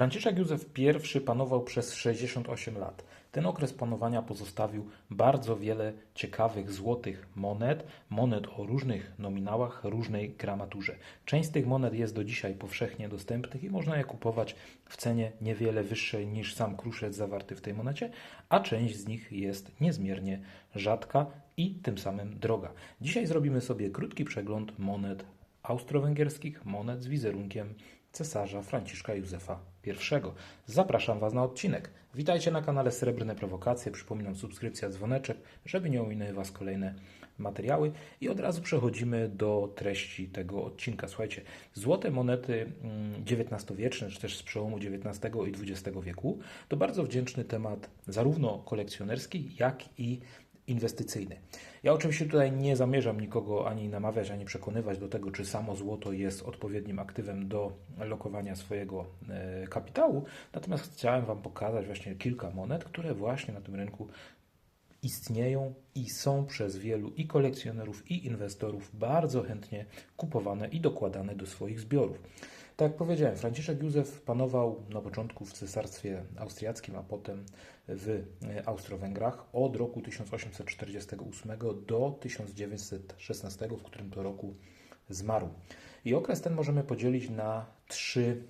Franciszek Józef I panował przez 68 lat. Ten okres panowania pozostawił bardzo wiele ciekawych złotych monet, monet o różnych nominałach, różnej gramaturze. Część z tych monet jest do dzisiaj powszechnie dostępnych i można je kupować w cenie niewiele wyższej niż sam kruszec zawarty w tej monecie, a część z nich jest niezmiernie rzadka i tym samym droga. Dzisiaj zrobimy sobie krótki przegląd monet austro-węgierskich, monet z wizerunkiem cesarza Franciszka Józefa I. Zapraszam Was na odcinek. Witajcie na kanale Srebrne Prowokacje. Przypominam subskrypcja, dzwoneczek, żeby nie ominęły Was kolejne materiały. I od razu przechodzimy do treści tego odcinka. Słuchajcie, złote monety XIX-wieczne, czy też z przełomu XIX i XX wieku, to bardzo wdzięczny temat zarówno kolekcjonerski, jak i inwestycyjny. Ja oczywiście tutaj nie zamierzam nikogo ani namawiać, ani przekonywać do tego, czy samo złoto jest odpowiednim aktywem do lokowania swojego e, kapitału, natomiast chciałem Wam pokazać właśnie kilka monet, które właśnie na tym rynku istnieją i są przez wielu i kolekcjonerów, i inwestorów bardzo chętnie kupowane i dokładane do swoich zbiorów. Tak jak powiedziałem, Franciszek Józef panował na początku w Cesarstwie Austriackim, a potem w Austro-Węgrach od roku 1848 do 1916, w którym to roku zmarł. I okres ten możemy podzielić na trzy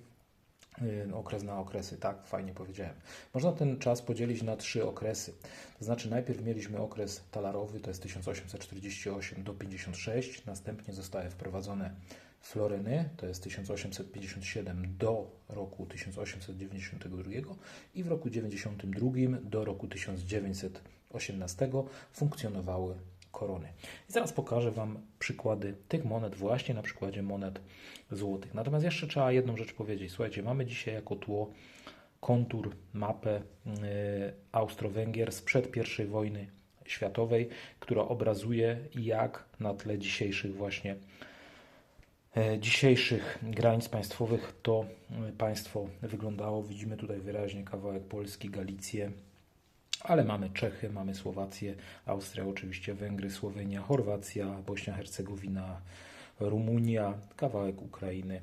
okres na okresy, tak, fajnie powiedziałem. Można ten czas podzielić na trzy okresy. To znaczy najpierw mieliśmy okres talarowy, to jest 1848 do 56, następnie zostały wprowadzone floryny, to jest 1857 do roku 1892 i w roku 92 do roku 1918 funkcjonowały korony. I zaraz pokażę Wam przykłady tych monet właśnie na przykładzie monet złotych. Natomiast jeszcze trzeba jedną rzecz powiedzieć. Słuchajcie, mamy dzisiaj jako tło kontur, mapę yy, Austro-Węgier sprzed I wojny światowej, która obrazuje jak na tle dzisiejszych właśnie dzisiejszych granic państwowych to e, państwo wyglądało. Widzimy tutaj wyraźnie kawałek Polski, Galicję, ale mamy Czechy, mamy Słowację, Austria, oczywiście Węgry, Słowenia, Chorwacja, Bośnia, Hercegowina, Rumunia, kawałek Ukrainy.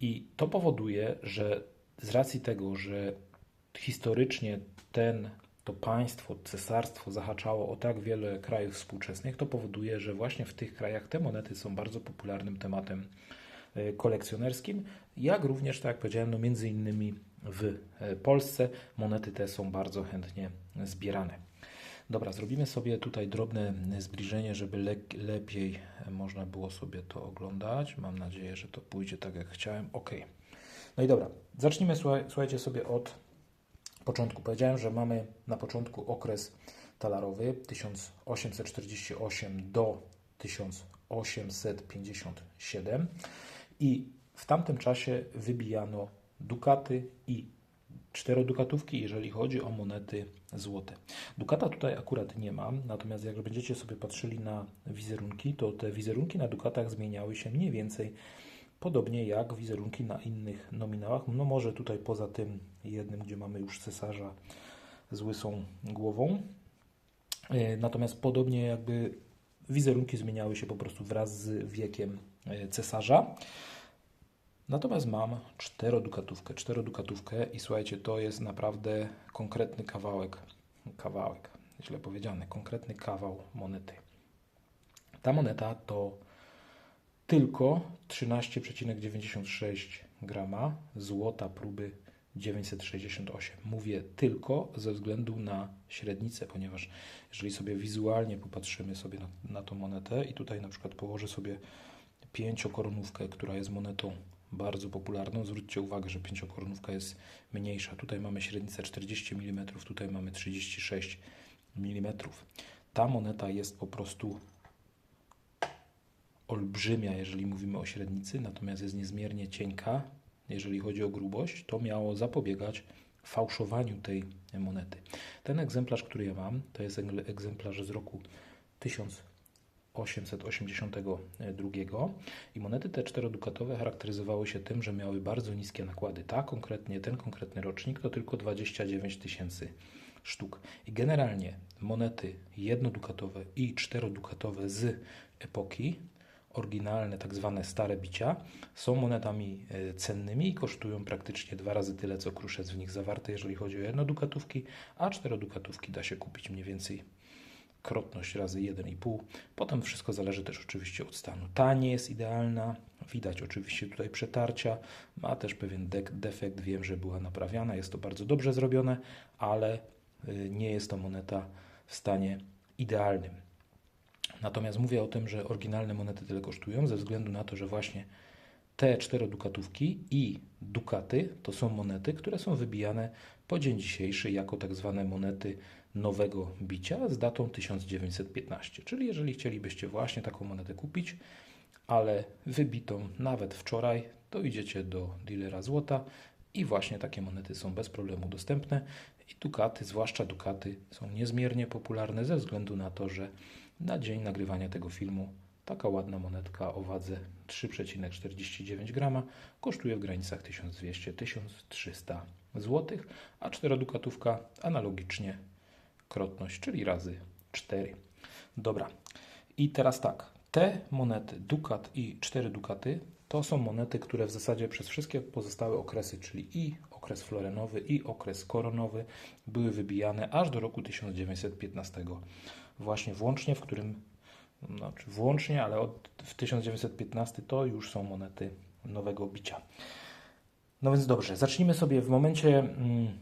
I to powoduje, że z racji tego, że historycznie ten to państwo, cesarstwo zahaczało o tak wiele krajów współczesnych, to powoduje, że właśnie w tych krajach te monety są bardzo popularnym tematem e, kolekcjonerskim, jak również, tak jak powiedziałem, no między innymi w e, Polsce monety te są bardzo chętnie zbierane. Dobra, zrobimy sobie tutaj drobne zbliżenie, żeby le lepiej można było sobie to oglądać. Mam nadzieję, że to pójdzie tak jak chciałem. Ok. No i dobra, zacznijmy słuchajcie sobie od początku. Powiedziałem, że mamy na początku okres talarowy 1848 do 1857 i w tamtym czasie wybijano dukaty i czterodukatówki, jeżeli chodzi o monety złote. Dukata tutaj akurat nie mam, natomiast jak będziecie sobie patrzyli na wizerunki, to te wizerunki na dukatach zmieniały się mniej więcej podobnie jak wizerunki na innych nominałach. No może tutaj poza tym jednym, gdzie mamy już cesarza z łysą głową. E, natomiast podobnie jakby wizerunki zmieniały się po prostu wraz z wiekiem e, cesarza. Natomiast mam czterodukatówkę, czterodukatówkę i słuchajcie, to jest naprawdę konkretny kawałek, kawałek, źle powiedziane, konkretny kawał monety. Ta moneta to tylko 13,96 grama złota próby 968. Mówię tylko ze względu na średnicę, ponieważ jeżeli sobie wizualnie popatrzymy sobie na, na tą monetę i tutaj na przykład położę sobie pięciokoronówkę, która jest monetą bardzo popularną. Zwróćcie uwagę, że pięciokoronówka jest mniejsza. Tutaj mamy średnicę 40 mm, tutaj mamy 36 mm. Ta moneta jest po prostu olbrzymia, jeżeli mówimy o średnicy, natomiast jest niezmiernie cienka, jeżeli chodzi o grubość. To miało zapobiegać fałszowaniu tej monety. Ten egzemplarz, który ja mam, to jest egzemplarz z roku 1000 882 i monety te czterodukatowe charakteryzowały się tym, że miały bardzo niskie nakłady. Ta konkretnie, ten konkretny rocznik to tylko 29 tysięcy sztuk. I generalnie monety jednodukatowe i czterodukatowe z epoki oryginalne, tak zwane stare bicia, są monetami e, cennymi i kosztują praktycznie dwa razy tyle, co kruszec w nich zawarty, jeżeli chodzi o jednodukatówki, a czterodukatówki da się kupić mniej więcej krotność razy 1,5. Potem wszystko zależy też oczywiście od stanu. Ta nie jest idealna, widać oczywiście tutaj przetarcia, ma też pewien dek- defekt, wiem, że była naprawiana, jest to bardzo dobrze zrobione, ale y, nie jest to moneta w stanie idealnym. Natomiast mówię o tym, że oryginalne monety tyle kosztują, ze względu na to, że właśnie te czterodukatówki i dukaty to są monety, które są wybijane po dzień dzisiejszy jako tak zwane monety nowego bicia z datą 1915. Czyli jeżeli chcielibyście właśnie taką monetę kupić, ale wybitą nawet wczoraj, to idziecie do dealera złota i właśnie takie monety są bez problemu dostępne. I dukaty, zwłaszcza dukaty, są niezmiernie popularne ze względu na to, że na dzień nagrywania tego filmu taka ładna monetka o wadze 3,49 grama kosztuje w granicach 1200-1300 zł, a czterodukatówka analogicznie krotność, czyli razy 4. Dobra. I teraz tak, te monety, dukat i 4 dukaty, to są monety, które w zasadzie przez wszystkie pozostałe okresy, czyli i okres florenowy, i okres koronowy, były wybijane aż do roku 1915. Właśnie włącznie, w którym, znaczy włącznie, ale od, w 1915 to już są monety nowego bicia. No więc dobrze, zacznijmy sobie w momencie, mm,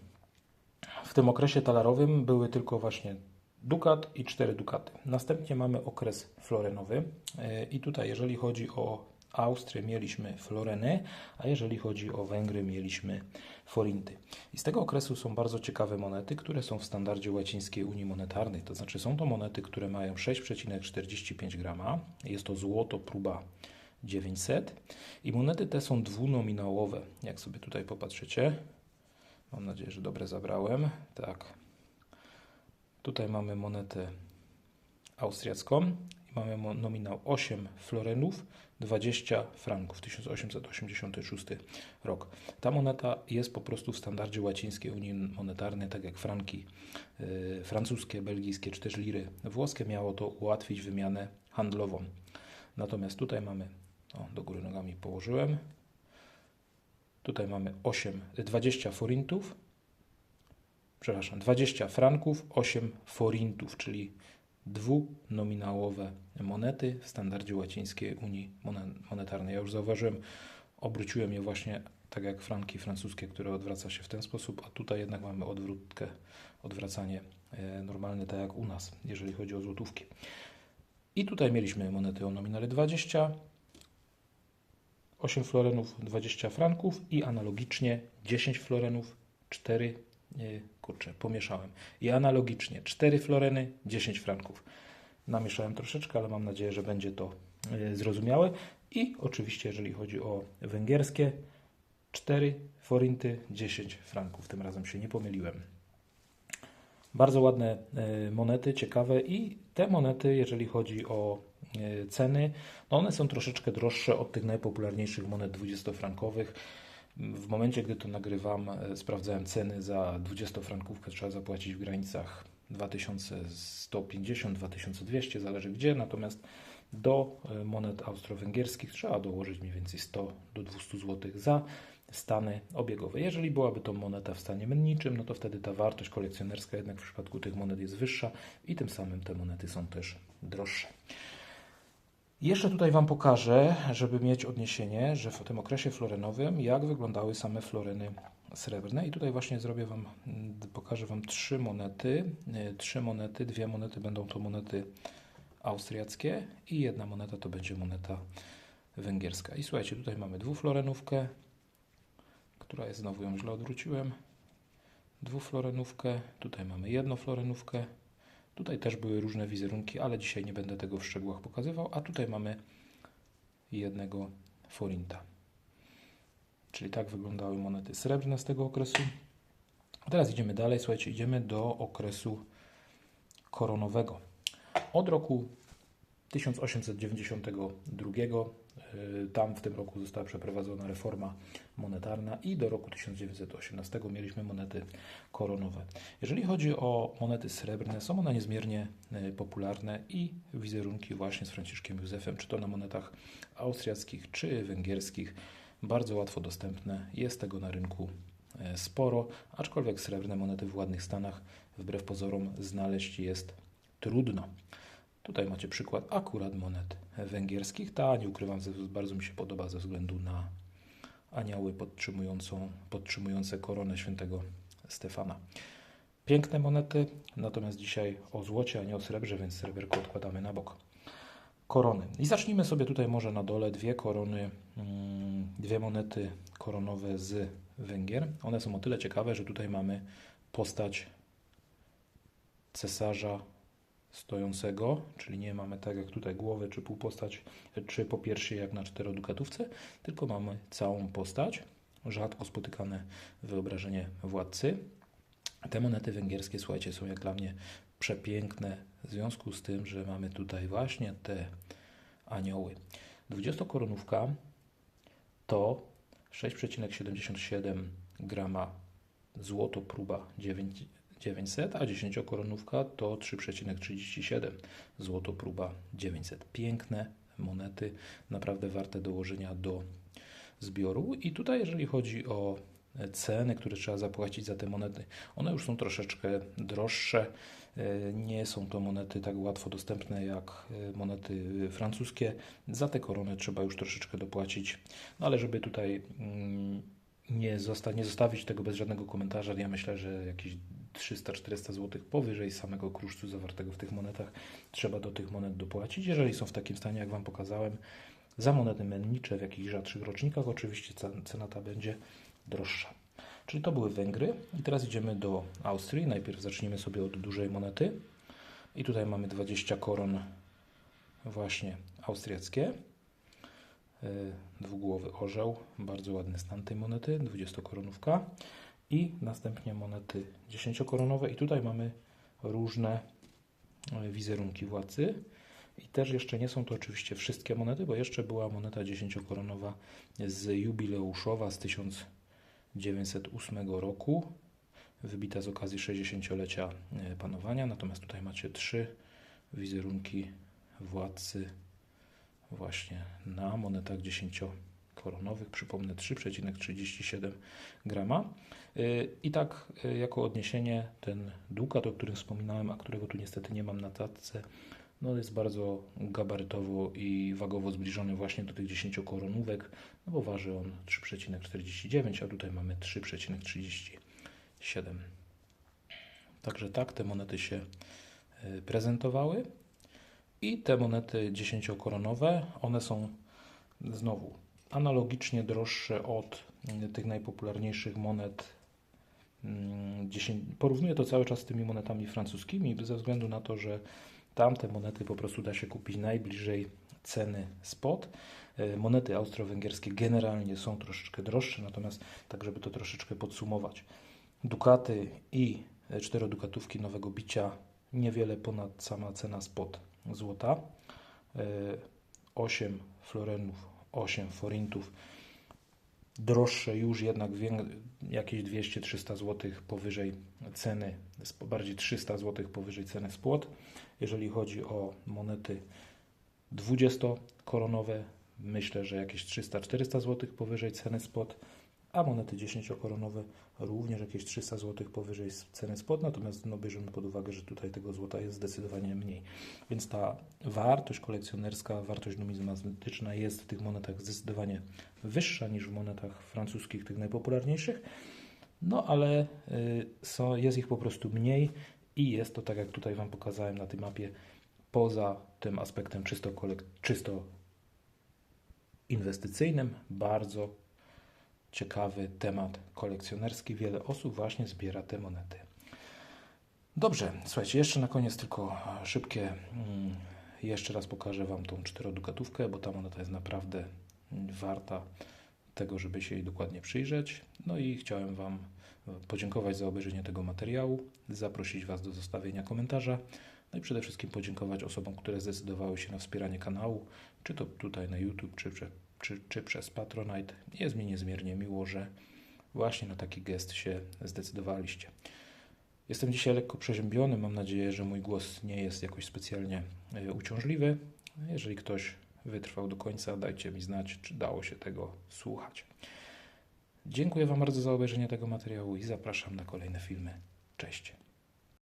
w tym okresie talarowym były tylko właśnie dukat i cztery dukaty. Następnie mamy okres florenowy yy, i tutaj jeżeli chodzi o Austrię mieliśmy floreny, a jeżeli chodzi o Węgry mieliśmy forinty. I z tego okresu są bardzo ciekawe monety, które są w standardzie łacińskiej Unii Monetarnej. To znaczy są to monety, które mają 6,45 grama. Jest to złoto próba 900 i monety te są dwunominałowe. Jak sobie tutaj popatrzycie, mam nadzieję, że dobrze zabrałem. Tak. Tutaj mamy monetę austriacką mamy nominał 8 florenów, 20 franków, 1886 rok. Ta moneta jest po prostu w standardzie łacińskiej Unii Monetarnej, tak jak franki y, francuskie, belgijskie czy też liry włoskie. Miało to ułatwić wymianę handlową. Natomiast tutaj mamy, o, do góry nogami położyłem, tutaj mamy 8, 20 forintów, przepraszam, 20 franków, 8 forintów, czyli dwunominałowe monety w standardzie łacińskiej Unii Monet- Monetarnej. Ja już zauważyłem, obróciłem je właśnie tak jak franki francuskie, które odwraca się w ten sposób, a tutaj jednak mamy odwrótkę, odwracanie e, normalne, tak jak u nas, jeżeli chodzi o złotówki. I tutaj mieliśmy monety o nominale 20, 8 florenów, 20 franków i analogicznie 10 florenów, 4 nie, kurczę, pomieszałem. I analogicznie 4 floreny, 10 franków. Namieszałem troszeczkę, ale mam nadzieję, że będzie to e, zrozumiałe. I oczywiście, jeżeli chodzi o węgierskie, 4 forinty, 10 franków. Tym razem się nie pomyliłem. Bardzo ładne e, monety, ciekawe i te monety, jeżeli chodzi o e, ceny, no one są troszeczkę droższe od tych najpopularniejszych monet 20-frankowych. W momencie, gdy to nagrywam, e, sprawdzałem ceny za 20-frankówkę, trzeba zapłacić w granicach 2150-2200, zależy gdzie, natomiast do e, monet austro-węgierskich trzeba dołożyć mniej więcej 100 do 200 zł za stany obiegowe. Jeżeli byłaby to moneta w stanie menniczym, no to wtedy ta wartość kolekcjonerska jednak w przypadku tych monet jest wyższa i tym samym te monety są też droższe. Jeszcze tutaj Wam pokażę, żeby mieć odniesienie, że w tym okresie florenowym, jak wyglądały same floreny srebrne. I tutaj właśnie zrobię Wam, pokażę Wam trzy monety. Y, Trzy monety, dwie monety będą to monety austriackie i jedna moneta to będzie moneta węgierska. I słuchajcie, tutaj mamy dwuflorenówkę, która jest, znowu ją źle odwróciłem, dwuflorenówkę, tutaj mamy jednoflorenówkę, Tutaj też były różne wizerunki, ale dzisiaj nie będę tego w szczegółach pokazywał. A tutaj mamy jednego forinta. Czyli tak wyglądały monety srebrne z tego okresu. A teraz idziemy dalej. Słuchajcie, idziemy do okresu koronowego. Od roku 1892 Y, Tam w tym roku została przeprowadzona reforma monetarna i do roku 1918 mieliśmy monety koronowe. Jeżeli chodzi o monety srebrne, są one niezmiernie y, popularne i wizerunki właśnie z Franciszkiem Józefem, czy to na monetach austriackich, czy węgierskich, bardzo łatwo dostępne. Jest tego na rynku y, sporo, aczkolwiek srebrne monety w ładnych stanach wbrew pozorom znaleźć jest trudno. Tutaj macie przykład akurat monet węgierskich. Ta, nie ukrywam, bardzo mi się podoba ze względu na anioły podtrzymującą, podtrzymujące koronę świętego Stefana. Piękne monety, natomiast dzisiaj o złocie, a nie o srebrze, więc sreberko odkładamy na bok. Korony. I zacznijmy sobie tutaj może na dole dwie korony, mm, dwie monety koronowe z Węgier. One są o tyle ciekawe, że tutaj mamy postać cesarza stojącego, czyli nie mamy tak jak tutaj głowy czy półpostać, czy po piersi jak na czterodukatówce, tylko mamy całą postać, rzadko spotykane wyobrażenie władcy. Te monety węgierskie, słuchajcie, są jak dla mnie przepiękne w związku z tym, że mamy tutaj właśnie te anioły. 20-koronówka to 6,77 grama złoto próba 9, 900, a 10-koronówka to 3,37 złoto próba 900. Piękne monety, naprawdę warte dołożenia do zbioru. I tutaj, jeżeli chodzi o ceny, które trzeba zapłacić za te monety, one już są troszeczkę droższe. Nie są to monety tak łatwo dostępne jak monety francuskie. Za te korony trzeba już troszeczkę dopłacić. No ale żeby tutaj mm, nie, zosta- nie zostawić tego bez żadnego komentarza, ja myślę, że jakieś 300-400 zł powyżej samego kruszcu zawartego w tych monetach trzeba do tych monet dopłacić. Jeżeli są w takim stanie, jak Wam pokazałem, za monety mennicze w jakichś rzadszych rocznikach, oczywiście cena ta będzie droższa. Czyli to były Węgry. I teraz idziemy do Austrii. Najpierw zacznijmy sobie od dużej monety. I tutaj mamy 20 koron właśnie austriackie. Yy, Dwugłowy orzeł, bardzo ładny stan tej monety, 20-koronówka. I następnie monety 10-koronowe. I tutaj mamy różne yy, wizerunki władcy. I też jeszcze nie są to oczywiście wszystkie monety, bo jeszcze była moneta 10-koronowa z jubileuszowa z 1908 roku, wybita z okazji 60-lecia e, panowania. Natomiast tutaj macie trzy wizerunki władcy właśnie na monetach 10-koronowych. Przypomnę 3,37 grama. Y, I tak y, jako odniesienie ten dukat, o którym wspominałem, a którego tu niestety nie mam na tatce, no jest bardzo gabarytowo i wagowo zbliżony właśnie do tych 10-koronówek, no bo waży on 3,49, a tutaj mamy 3,37. Także tak te monety się y, prezentowały. I te monety 10-koronowe, one są znowu analogicznie droższe od y, tych najpopularniejszych monet. mm, 10, porównuję to cały czas z tymi monetami francuskimi, ze względu na to, że tamte monety po prostu da się kupić najbliżej ceny spot. Y, Monety austro-węgierskie generalnie są troszeczkę droższe, natomiast tak, żeby to troszeczkę podsumować. Dukaty i y, czterodukatówki nowego bicia niewiele ponad sama cena spot złota. Y, 8 florenów, 8 forintów. Droższe już jednak jakieś 200-300 zł powyżej ceny, bardziej 300 zł powyżej ceny spłot. Jeżeli chodzi o monety 20-koronowe, myślę, że jakieś 300-400 zł powyżej ceny spot, a monety 10-koronowe również jakieś 300 zł powyżej ceny spot, natomiast no, bierzemy pod uwagę, że tutaj tego złota jest zdecydowanie mniej. Więc ta wartość kolekcjonerska, wartość numizmatyczna jest w tych monetach zdecydowanie wyższa niż w monetach francuskich, tych najpopularniejszych, no ale y, są, jest ich po prostu mniej i jest to, tak jak tutaj Wam pokazałem na tej mapie, poza tym aspektem czysto, kolek- czysto inwestycyjnym, bardzo ciekawy temat kolekcjonerski. Wiele osób właśnie zbiera te monety. Dobrze, słuchajcie, jeszcze na koniec tylko szybkie. mm, Jeszcze raz pokażę Wam tą czterodukatówkę, bo ta moneta jest naprawdę mm, warta tego, żeby się jej dokładnie przyjrzeć. No i chciałem Wam e, podziękować za obejrzenie tego materiału, zaprosić Was do zostawienia komentarza, No i przede wszystkim podziękować osobom, które zdecydowały się na wspieranie kanału, czy to tutaj na YouTube, czy, czy, czy, przez Patronite. Jest mi niezmiernie miło, że właśnie na taki gest się zdecydowaliście. Jestem dzisiaj lekko przeziębiony. Mam nadzieję, że mój głos nie jest jakoś specjalnie e, uciążliwy. Jeżeli ktoś wytrwał do końca, dajcie mi znać, czy dało się tego słuchać. Dziękuję Wam bardzo za obejrzenie tego materiału i zapraszam na kolejne filmy. Cześć.